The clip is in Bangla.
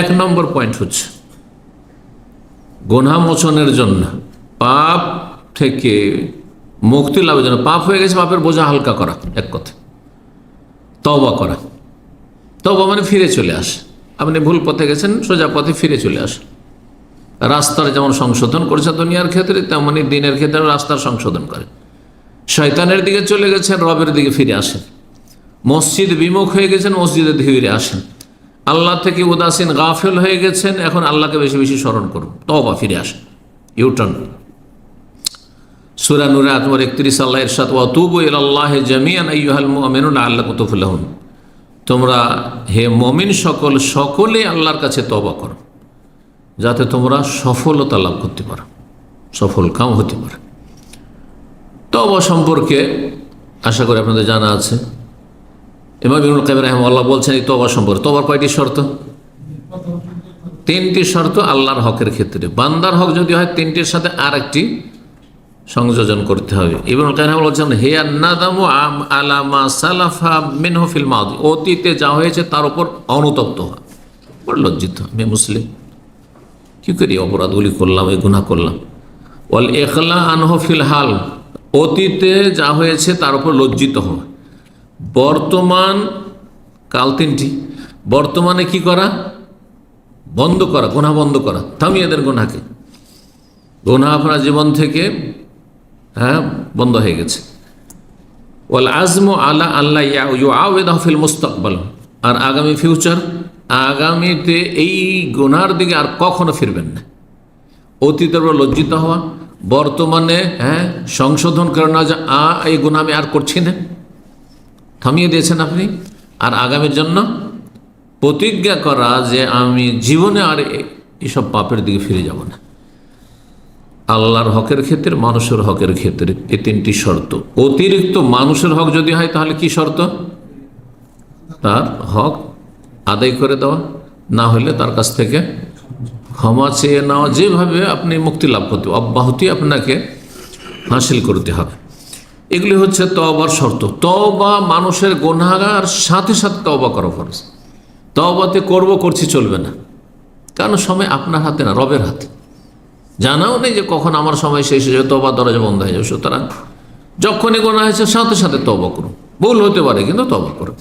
এক নম্বর পয়েন্ট হচ্ছে, গোনা মোচনের জন্য পাপ থেকে মুক্তি লাভের জন্য, পাপ হয়ে গেছে, পাপের বোঝা হালকা করা, এক কথা। তবা করা। তবা মানে ফিরে চলে আসে। আপনি ভুল পথে গেছেন, সোজা পথে ফিরে চলে আসে। রাস্তার যেমন সংশোধন করেছে দুনিয়ার ক্ষেত্রে তেমনই দিনের ক্ষেত্রে রাস্তার সংশোধন করে। শয়তানের দিকে চলে গেছেন, রবের দিকে ফিরে আসেন। মসজিদ বিমুখ হয়ে গেছেন মসজিদে ধীরে আসেন। আল্লাহ থেকে উদাসীন গাফেল হয়ে গেছেন, এখন আল্লাহকে বেশি বেশি স্মরণ করুন। তবা ফিরে আসেন। ইউটার্ন সুরা নুরে আতমর একত্রিশ, আল্লাহ এরশাদ ওয়াতুবু ইলাল্লাহ জামিয়ান আইয়ুহাল মুমিনুন আল্লাহ কুতুফুল্লাহুন তোমরা হে মমিন সকল, সকলে আল্লাহর কাছে তবা করো, যাতে তোমরা সফলতা লাভ করতে পারো, সফল কাম হতে পারে। তবা সম্পর্কে আশা করি আপনাদের জানা আছে। ইমাম ইবনুল কাবির রহমাল্লাহ বলছেন, এই তবা সম্পর্কে তবার কয়টি শর্ত? তিনটি শর্ত আল্লাহর হকের ক্ষেত্রে। বান্দার হক যদি হয়, তিনটির সাথে আর একটি সংযোজন করতে হবে। ইবনুল রহমাল্লাহ বলছেন, হে আন্নাদামু আম আলামা সালাফা মিনহফিল মাউদ অতীতে যা হয়েছে, তার উপর অনুতপ্ত হওয়া। বড় লজ্জিত, আমি মুসলিম। কী করি অপরাধগুলি করলাম, এই গুণা করলাম। ওয়াল এখলা আনহ ফিল হাল। অতীতে যা হয়েছে, তার উপর লজ্জিত হওয়া। বর্তমান কাল তিনটি। বর্তমানে কি করা? বন্ধ করা গুণা বন্ধ করা, থামিয়ে দেন গোনাকে গোনা আপনার জীবন থেকে হ্যাঁ বন্ধ হয়ে গেছে। ওয়াল আজম আলা আল্লাহ ইউ ফিল মুস্তাকবাল। আর আগামী ফিউচার, আগামীতে এই গোনার দিকে আর কখনো ফিরবেন না। অতীতের উপর লজ্জিত হওয়া, বর্তমানে হ্যাঁ সংশোধন করে না যে, আ, এই গুণা আমি আর করছি না। থামিয়ে দিয়েছেন আপনি। আর আগামীর জন্য প্রতিজ্ঞা করা যে আমি জীবনে আর এসব পাপের দিকে ফিরে যাব না। আল্লাহর হকের ক্ষেত্রে, মানুষের হকের ক্ষেত্রে এ তিনটি শর্ত। অতিরিক্ত মানুষের হক যদি হয় তাহলে কি শর্ত? তার হক আদায় করে দেওয়া। না হলে তার কাছ থেকে ক্ষমা চেয়ে নেওয়া। যেভাবে আপনি মুক্তি লাভ করতে অব্যাহতি আপনাকে হাসিল করতে হবে। এগুলি হচ্ছে তবার শর্ত। তবা মানুষের গোনাগার সাথে সাথে তবা করা ফরজ। তবাতে করব, করছি, চলবে না। কারণ সময় আপনার হাতে না, রবের হাতে। জানাও নেই যে কখন আমার সময় শেষ হয়ে যাবে তবা দরজা বন্ধ হয়ে যাবে। সুতরাং যখনই গোনা হয়েছে, সাথে সাথে তবা করুন। ভুল হতে পারে, কিন্তু তবা করুন।